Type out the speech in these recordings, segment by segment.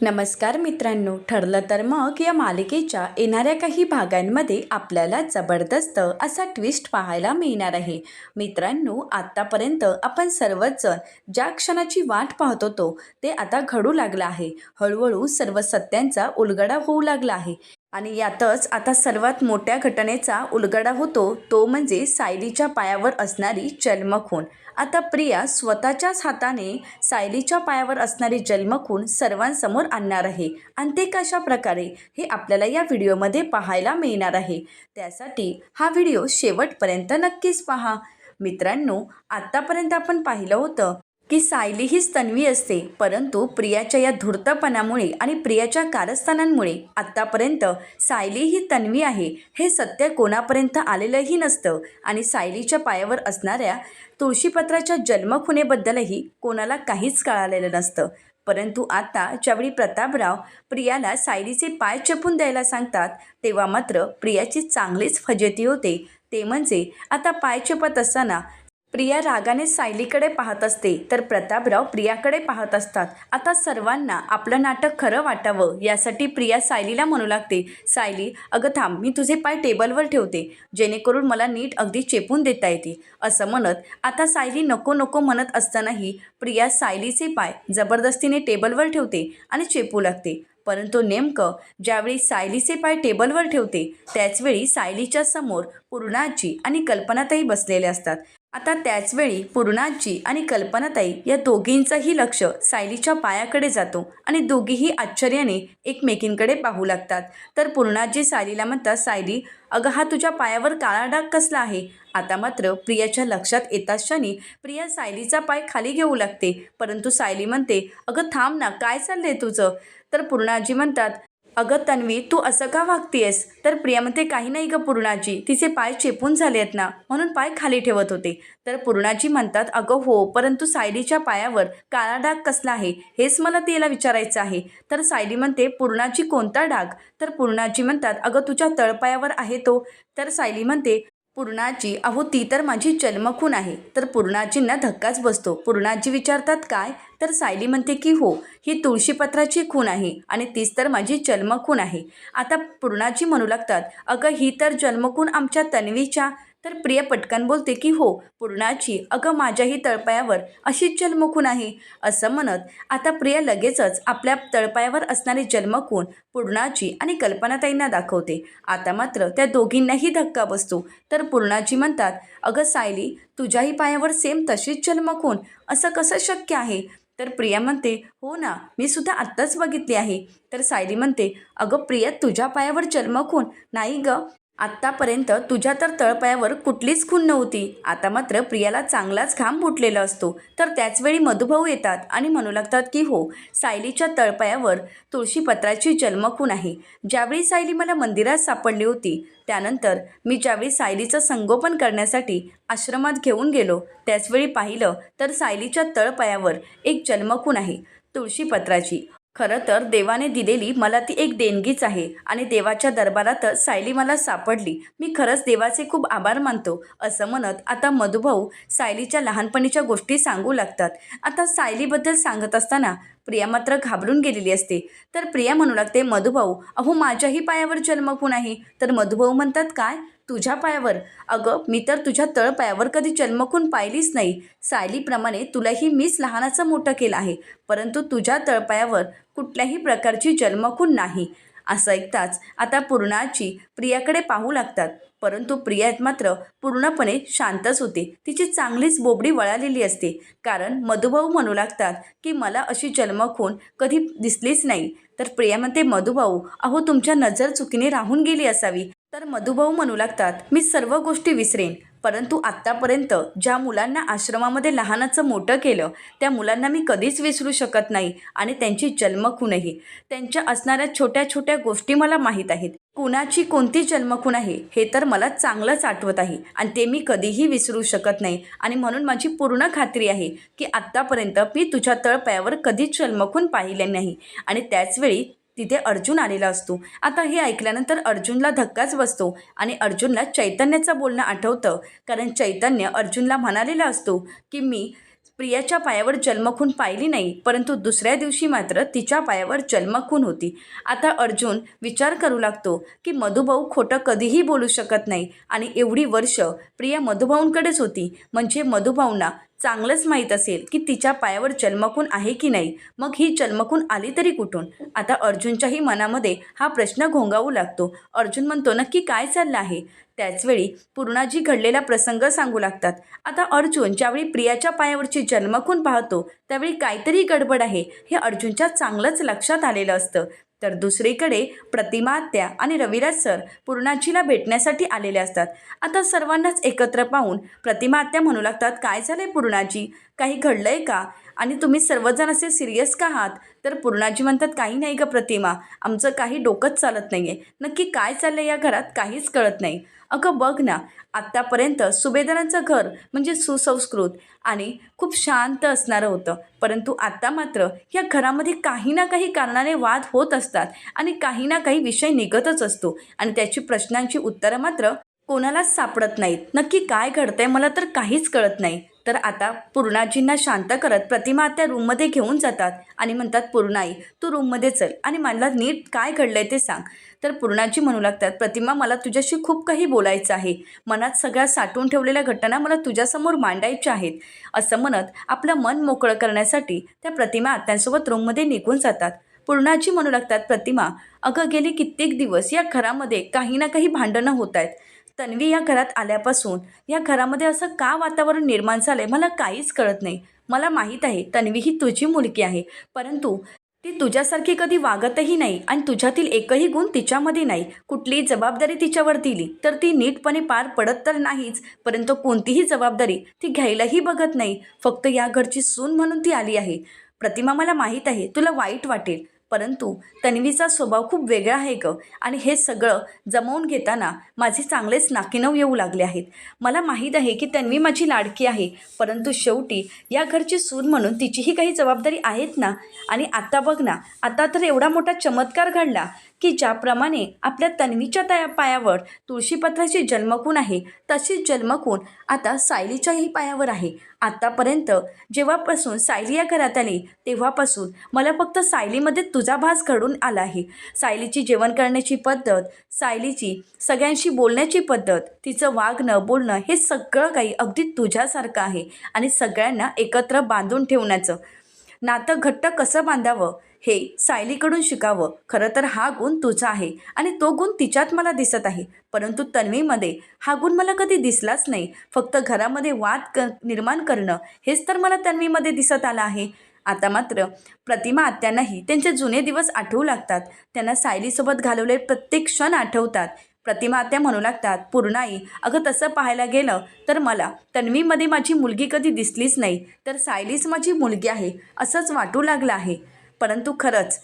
नमस्कार मित्रांनो ठरलं तर मग या मालिकेच्या येणाऱ्या काही भागांमध्ये आपल्याला जबरदस्त असा ट्विस्ट पाहायला मिळणार आहे. मित्रांनो आत्तापर्यंत आपण सर्वचजण ज्या क्षणाची वाट पाहत होतो ते आता घडू लागलं आहे. हळूहळू सर्व सत्यांचा उलगडा होऊ लागला आहे. आणि यातच आता सर्वात मोठ्या घटनेचा उलगडा होतो तो म्हणजे सायलीच्या पायावर असणारी जन्मखून. आता प्रिया स्वतःच्याच हाताने सायलीच्या पायावर असणारी जन्मखून सर्वांसमोर आणणार आहे. आणि ते कशा प्रकारे हे आपल्याला या व्हिडिओमध्ये पाहायला मिळणार आहे. त्यासाठी हा व्हिडिओ शेवटपर्यंत नक्कीच पहा. मित्रांनो आत्तापर्यंत आपण पाहिलं होतं की सायली हीच तन्वी असते परंतु प्रियाच्या या धूर्तपणामुळे आणि प्रियाच्या कारस्थानांमुळे आत्तापर्यंत सायली ही तन्वी आहे हे सत्य कोणापर्यंत आलेलंही नसतं आणि सायलीच्या पायावर असणाऱ्या तुळशीपत्राच्या जन्मखुनेबद्दलही कोणाला काहीच कळालेलं नसतं. परंतु आता ज्यावेळी प्रतापराव प्रियाला सायलीचे पाय चपून द्यायला सांगतात तेव्हा मात्र प्रियाची चांगलीच फजेती होते. ते म्हणजे आता पाय चपत असताना प्रिया रागाने सायलीकडे पाहत असते तर प्रतापराव प्रियाकडे पाहत असतात. आता सर्वांना आपलं नाटक खरं वाटावं यासाठी प्रिया सायलीला म्हणू लागते सायली अगं थांब मी तुझे पाय टेबलवर ठेवते जेणेकरून मला नीट अगदी चेपून देता येते असं म्हणत आता सायली नको नको म्हणत असतानाही प्रिया सायलीचे पाय जबरदस्तीने टेबलवर ठेवते आणि चेपू लागते. परंतु नेमकं ज्यावेळी सायलीचे पाय टेबलवर ठेवते त्याचवेळी सायलीच्या समोर पूर्णाजी आणि कल्पनाताई बसलेले असतात. आता त्याचवेळी पूर्णाजी आणि कल्पनाताई या दोघींचंही लक्ष सायलीच्या पायाकडे जातो आणि दोघीही आश्चर्याने एकमेकींकडे पाहू लागतात. तर पूर्णाजी सायलीला म्हणतात सायली अगं हा तुझ्या पायावर काळा डाग कसला आहे? आता मात्र प्रियाच्या लक्षात येताच क्षणी प्रिया सायलीचा पाय खाली घेऊ लागते. परंतु सायली म्हणते अगं थांब ना काय चाललंय तुझं? तर पूर्णाजी म्हणतात अगं तन्वी तू असं का वागतीयस? तर प्रिया म्हणते काही नाही गं पूर्णाजी. तिचे पाय चेपून झाले आहेत ना. म्हणून पाय खाली ठेवत होते. तर पूर्णाजी म्हणतात अगं हो परंतु सायलीच्या पायावर काळा डाग कसला आहे? हेच मला तिला विचारायचं आहे. तर सायली म्हणते पूर्णाजी कोणता डाग? तर पूर्णाजी म्हणतात अगं तुझ्या तळपायावर आहे तो. तर सायली म्हणते पूर्णाजी अहो ती तर माझी जन्मखून आहे. तर पूर्णाजींना धक्काच बसतो. पूर्णाजी विचारतात काय? तर सायली म्हणते की हो ही तुळशीपत्राची खून आहे आणि तीच तर माझी जन्मखून आहे. आता पूर्णाजी म्हणू लागतात अगं ही तर जन्मखून आमच्या तन्वीच्या तर प्रिया पटकन बोलते की हो पूर्णाची अगं माझ्याही तळपायावर अशीच जन्मखून आहे. असं म्हणत आता प्रिया लगेचच आपल्या तळपायावर असणारी जन्मखून पूर्णाची आणि कल्पनाताईंना दाखवते. आता मात्र त्या दोघींनाही धक्का बसतो. तर पूर्णाजी म्हणतात अगं सायली तुझ्याही पायावर सेम तशीच जन्मखून. असं कसं शक्य आहे? तर प्रिया म्हणते हो ना मी सुद्धा आत्ताच बघितली आहे. तर सायली म्हणते अगं प्रिया तुझ्या पायावर जन्मखून? नाही ग. आत्तापर्यंत तुझ्या तर तळपायावर कुठलीच खून नव्हती. आता मात्र प्रियाला चांगलाच घाम फुटलेला असतो. तर त्याचवेळी मधुभाऊ येतात आणि म्हणू लागतात की हो सायलीच्या तळपायावर तुळशीपत्राची जन्मखून आहे. ज्यावेळी सायली मला मंदिरात सापडली होती त्यानंतर मी ज्यावेळी सायलीचं संगोपन करण्यासाठी आश्रमात घेऊन गेलो त्याचवेळी पाहिलं तर सायलीच्या तळपायावर एक जन्मखून आहे तुळशीपत्राची. खरं तर देवाने दिलेली मला ती एक देणगीच आहे आणि देवाच्या दरबारातच सायली मला सापडली. मी खरंच देवाचे खूप आभार मानतो असं म्हणत आता मधुभाऊ सायलीच्या लहानपणीच्या गोष्टी सांगू लागतात. आता सायलीबद्दल सांगत असताना प्रिया मात्र घाबरून गेलेली असते. तर प्रिया म्हणू लागते मधुभाऊ अहो माझ्याही पायावर जन्मखून आहे? तर मधुभाऊ म्हणतात काय? तुझ्या पायावर? अगं मी तर तुझ्या तळपायावर कधी जन्मखून पाहिलीच नाही. सायलीप्रमाणे तुलाही मीच लहानाचं मोठं केलं आहे. परंतु तुझ्या तळपायावर कुठल्याही प्रकारची जन्मखून नाही. असं ऐकताच आता पूर्णाची प्रियाकडे पाहू लागतात. परंतु प्रिया मात्र पूर्णपणे शांतच होते. तिची चांगलीच बोबडी वळालेली असते. कारण मधुभाऊ म्हणू लागतात की मला अशी जन्मखून कधी दिसलीच नाही. तर प्रिया म्हणते मधुभाऊ अहो तुमच्या नजर चुकीने राहून गेली असावी. तर मधुभाऊ म्हणू लागतात मी सर्व गोष्टी विसरेन. परंतु आत्तापर्यंत ज्या मुलांना आश्रमामध्ये लहानाचं मोठं केलं त्या मुलांना मी कधीच विसरू शकत नाही आणि त्यांची जन्मखूनही. त्यांच्या असणाऱ्या छोट्या छोट्या गोष्टी मला माहीत आहेत. कुणाची कोणती जन्मखून आहे हे तर मला चांगलंच आठवत आहे आणि ते मी कधीही विसरू शकत नाही आणि म्हणून माझी पूर्ण खात्री आहे की आत्तापर्यंत मी तुझ्या तळपायावर कधीच जन्मखून पाहिले नाही आणि त्याचवेळी तिथे अर्जुन आलेला असतो. आता हे ऐकल्यानंतर अर्जुनला धक्काच बसतो आणि अर्जुनला चैतन्याचं बोलणं आठवतं. कारण चैतन्य अर्जुनला म्हणालेला असतो की मी प्रियाच्या पायावर जन्मखून पाहिली नाही परंतु दुसऱ्या दिवशी मात्र तिच्या पायावर जन्मखून होती. आता अर्जुन विचार करू लागतो की मधुभाऊ खोटं कधीही बोलू शकत नाही आणि एवढी वर्ष प्रिया मधुभाऊंकडेच होती. म्हणजे मधुभाऊंना चांगलंच माहीत असेल की तिच्या पायावर जन्मखून आहे की नाही. मग ही जन्मखून आली तरी कुठून? आता अर्जुनच्याही मनामध्ये हा प्रश्न घोंगावू लागतो. अर्जुन म्हणतो नक्की काय चाललं आहे? त्याचवेळी पूर्णाजी घडलेला प्रसंग सांगू लागतात. आता अर्जुन ज्यावेळी प्रियाच्या पायावरची जन्मखून पाहतो त्यावेळी काहीतरी गडबड आहे हे अर्जुनच्या चांगलंच लक्षात आलेलं असतं. तर दुसरीकडे प्रतिमा आत्या आणि रविराज सर पूर्णाजीला भेटण्यासाठी आलेले असतात. आता सर्वांनाच एकत्र पाहून प्रतिमा आत्या म्हणू लागतात काय झालंय पूर्णाजी? काही घडलंय का? आणि तुम्ही सर्वजण असे सिरियस का आहात? तर पूर्णाजी म्हणतात काही नाही का प्रतिमा. आमचं काही डोकंच चालत नाही आहे नक्की काय चाललं या घरात काहीच कळत नाही. अगं बघ ना आत्तापर्यंत सुभेदारांचं घर म्हणजे सुसंस्कृत आणि खूप शांत असणारं होतं. परंतु आत्ता मात्र या घरामध्ये काही ना काही कारणाने वाद होत असतात आणि काही ना काही विषय निघतच असतो. आणि त्याची प्रश्नांची उत्तरं मात्र कोणालाच सापडत नाहीत. नक्की काय घडतंय मला तर काहीच कळत नाही. तर आता पूर्णाजींना शांत करत प्रतिमा त्या रूममध्ये घेऊन जातात आणि म्हणतात पूर्णाई तू रूममध्ये चल आणि मला नीट काय घडलं आहे ते सांग. तर पूर्णाजी म्हणू लागतात प्रतिमा मला तुझ्याशी खूप काही बोलायचं आहे. मनात सगळ्या साठवून ठेवलेल्या घटना मला तुझ्यासमोर मांडायच्या आहेत. असं म्हणत आपलं मन मोकळं करण्यासाठी त्या प्रतिमा आत्यांसोबत रूममध्ये निघून जातात. पूर्णाजी म्हणू लागतात प्रतिमा अगं गेली कित्येक दिवस या घरामध्ये काही ना काही भांडणं होत आहेत. तन्वी या घरात आल्यापासून या घरामध्ये असं का वातावरण निर्माण झालं आहे मला काहीच कळत नाही. मला माहीत आहे तन्वी ही तुझी मुलगी आहे. परंतु ती तुझ्यासारखी कधी वागतही नाही आणि तुझ्यातील एकही गुण तिच्यामध्ये नाही. कुठलीही जबाबदारी तिच्यावर दिली तर ती नीटपणे पार पडत तर नाहीच परंतु कोणतीही जबाबदारी ती घ्यायलाही बघत नाही. फक्त या घरची सून म्हणून ती आली आहे. प्रतिमा मला माहीत आहे तुला वाईट वाटेल. परंतु तन्वीचा स्वभाव खूप वेगळा आहे ग. आणि हे सगळं जमवून घेताना माझे चांगलेच नाकीनव येऊ लागले आहेत. मला माहीत आहे की तन्वी माझी लाडकी आहे परंतु शेवटी या घरची सून म्हणून तिचीही काही जबाबदारी आहेत ना? आणि आता बघ ना आता तर एवढा मोठा चमत्कार घडला. की ज्याप्रमाणे आपल्या तन्वीच्या त्या पायावर तुळशीपत्राची जन्मकून आहे तशीच जन्मकून आता सायलीच्याही पायावर आहे. आत्तापर्यंत जेव्हापासून सायली या घरात आली तेव्हापासून मला फक्त सायलीमध्ये तुझा भास घडून आला आहे. सायलीची जेवण करण्याची पद्धत सायलीची सगळ्यांशी बोलण्याची पद्धत तिचं वागणं बोलणं हे सगळं काही अगदी तुझ्यासारखं आहे आणि सगळ्यांना एकत्र बांधून ठेवण्याचं. नातं घट्ट कसं बांधावं? हे सायलीकडून शिकावं. खरं तर हा गुण तुझा आहे आणि तो गुण तिच्यात मला दिसत आहे. परंतु तन्वीमध्ये हा गुण मला कधी दिसलाच नाही. फक्त घरामध्ये वाद क निर्माण करणं हेच तर मला तन्वीमध्ये दिसत आलं आहे. आता मात्र प्रतिमा आत्यांनाही त्यांचे जुने दिवस आठवू लागतात. त्यांना सायलीसोबत घालवले प्रत्येक क्षण आठवतात. प्रतिमा आत्या म्हणू लागतात पूर्णाई अगं तसं पाहायला गेलं तर मला तन्वीमध्ये माझी मुलगी कधी दिसलीच नाही तर सायलीच माझी मुलगी आहे असंच वाटू लागलं आहे. परंतु खरंच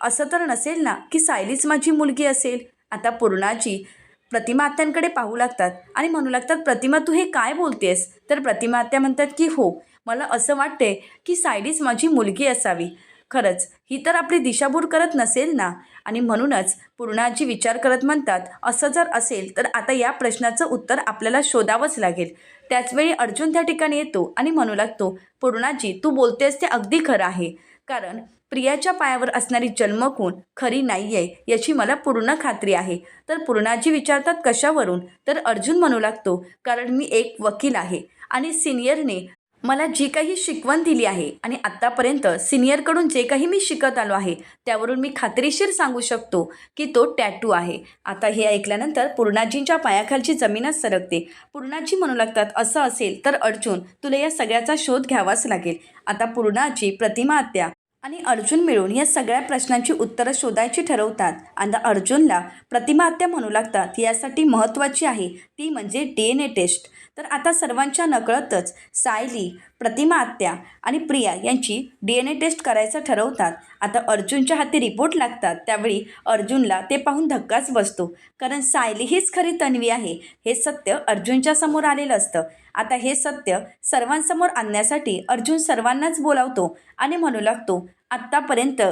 असं तर नसेल ना की सायलीच माझी मुलगी असेल? आता पूर्णाची प्रतिमा आत्यांकडे पाहू लागतात आणि म्हणू लागतात प्रतिमा तू हे काय बोलतेस? तर प्रतिमा आत्या म्हणतात की हो मला असं वाटते की सायलीच माझी मुलगी असावी. खरंच ही तर आपली दिशाभूल करत नसेल ना? आणि म्हणूनच पूर्णाजी विचार करत म्हणतात असं जर असेल तर आता या प्रश्नाचं उत्तर आपल्याला शोधावंच लागेल. त्याचवेळी अर्जुन त्या ठिकाणी येतो आणि म्हणू लागतो पूर्णाजी तू बोलतेस ते अगदी खरं आहे. कारण प्रियाच्या पायावर असणारी जन्मकून खरी नाही आहे याची मला पूर्ण खात्री आहे. तर पूर्णाजी विचारतात कशावरून? तर अर्जुन म्हणू लागतो कारण मी एक वकील आहे आणि सिनियरने मला जी काही शिकवण दिली आहे आणि आत्तापर्यंत सिनियरकडून जे काही मी शिकत आलो आहे त्यावरून मी खात्रीशीर सांगू शकतो की तो टॅटू आहे. आता हे ऐकल्यानंतर पूर्णाजींच्या पायाखालची जमीनच सरकते. पूर्णाजी म्हणू लागतात असं असेल तर अर्जुन तुला या सगळ्याचा शोध घ्यावाच लागेल. आता पूर्णाजी प्रतिमा आत्या आणि अर्जुन मिळून या सगळ्या प्रश्नांची उत्तरं शोधायची ठरवतात. आणि अर्जुनला प्रतिमात्या म्हणू लागतात. यासाठी महत्त्वाची आहे ती म्हणजे डी एन ए टेस्ट तर आता सर्वांच्या नकळतच सायली प्रतिमा आत्या आणि प्रिया यांची डी एन ए टेस्ट करायचं ठरवतात. आता अर्जुनच्या हाती रिपोर्ट लागतात. त्यावेळी अर्जुनला ते पाहून धक्काच बसतो. कारण सायली हीच खरी तन्वी आहे. हे सत्य अर्जुनच्या समोर आलेलं असतं. आता हे सत्य सर्वांसमोर आणण्यासाठी अर्जुन सर्वांनाच बोलावतो आणि म्हणू लागतो आत्तापर्यंत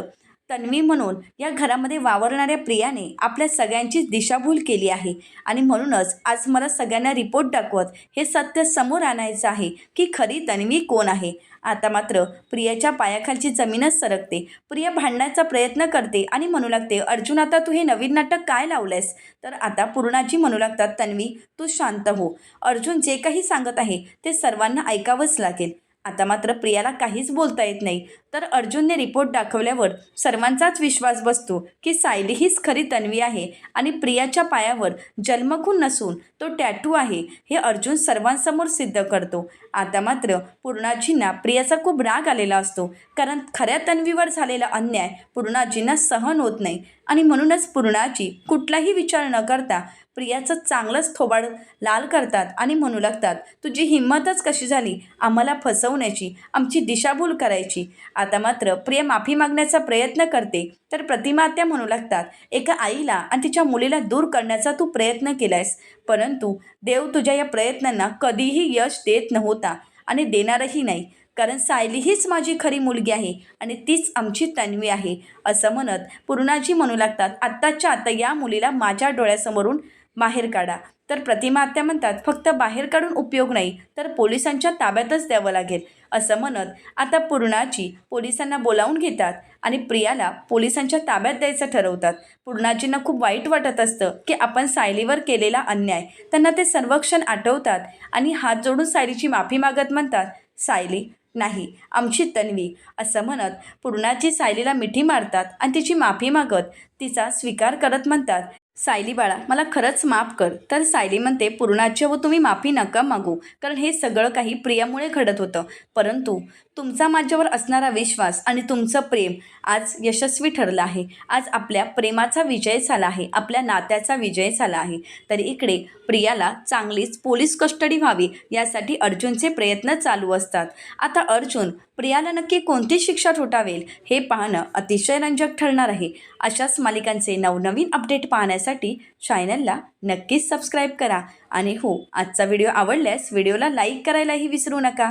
तन्वी म्हणून या घरामध्ये वावरणाऱ्या प्रियाने आपल्या सगळ्यांची दिशाभूल केली आहे. आणि म्हणूनच आज मला सगळ्यांना रिपोर्ट दाखवत हे सत्य समोर आणायचं आहे की खरी तन्वी कोण आहे? आता मात्र प्रियाच्या पायाखालची जमीनच सरकते. प्रिया भांडण्याचा प्रयत्न करते आणि म्हणू लागते अर्जुन आता तू हे नवीन नाटक काय लावलंयस? तर आता पूर्णाजी म्हणू लागतात तन्वी तू शांत हो. अर्जुन जे काही सांगत आहे ते सर्वांना ऐकावंच लागेल. आता मात्र प्रियाला काहीच बोलता येत नाही. तर अर्जुनने रिपोर्ट दाखवल्यावर सर्वांचाच विश्वास बसतो की सायली हीच खरी तन्वी आहे आणि प्रियाच्या पायावर जन्मखून नसून तो टॅटू आहे हे अर्जुन सर्वांसमोर सिद्ध करतो. आता मात्र पूर्णाजींना प्रियाचा खूप राग आलेला असतो. कारण खऱ्या तन्वीवर झालेला अन्याय पूर्णाजींना सहन होत नाही. आणि म्हणूनच पूर्णाजी कुठलाही विचार न करता प्रियाचं चांगलंच थोबाड लाल करतात आणि म्हणू लागतात तुझी हिंमतच कशी झाली? आम्हाला फसवण्याची आमची दिशाभूल करायची. आता मात्र प्रिया माफी मागण्याचा प्रयत्न करते. तर प्रतिमा त्या म्हणू लागतात एका आईला आणि तिच्या मुलीला दूर करण्याचा तू प्रयत्न केलायस. परंतु देव तुझ्या या प्रयत्नांना कधीही यश देत नव्हता. आणि देणारही नाही. कारण सायली हीच माझी खरी मुलगी आहे आणि तीच आमची तन्वी आहे असं म्हणत पूर्णाजी म्हणू लागतात आत्ताच्या आत्ता या मुलीला माझ्या डोळ्यासमोरून बाहेर काढा. तर प्रतिमा आत्या म्हणतात फक्त बाहेर काढून उपयोग नाही तर पोलिसांच्या ताब्यातच द्यावं लागेल. असं म्हणत आता पूर्णाची पोलिसांना बोलावून घेतात आणि प्रियाला पोलिसांच्या ताब्यात द्यायचं ठरवतात. पूर्णाजींना खूप वाईट वाटत असतं की आपण सायलीवर केलेला अन्याय. त्यांना ते सर्वक्षण आठवतात आणि हात जोडून सायलीची माफी मागत म्हणतात सायली नाही आमची तन्वी असं म्हणत पूर्णाची सायलीला मिठी मारतात आणि तिची माफी मागत तिचा स्वीकार करत म्हणतात सायली बाळा मला खरंच माफ कर. तर सायली म्हणते पूर्णाच्या व तुम्ही माफी नका मागू. कारण हे सगळं काही प्रियामुळे घडत होतं. परंतु तुमचा माझ्यावर असणारा विश्वास आणि तुमचं प्रेम आज यशस्वी ठरलं आहे. आज आपल्या प्रेमाचा विजय झाला आहे. आपल्या नात्याचा विजय झाला आहे. तर इकडे प्रियाला चांगलीच पोलीस कस्टडी व्हावी यासाठी अर्जुनचे प्रयत्न चालू असतात. आता अर्जुन प्रियाला नक्की कोणती शिक्षा ठोठावेल हे पाहणं अतिशय रंजक ठरणार आहे. अशाच मालिकांचे नवनवीन अपडेट पाहण्यासाठी चॅनलला नक्कीच सबस्क्राईब करा. आणि हो आजचा व्हिडिओ आवडल्यास व्हिडिओला लाईक करायलाही विसरू नका.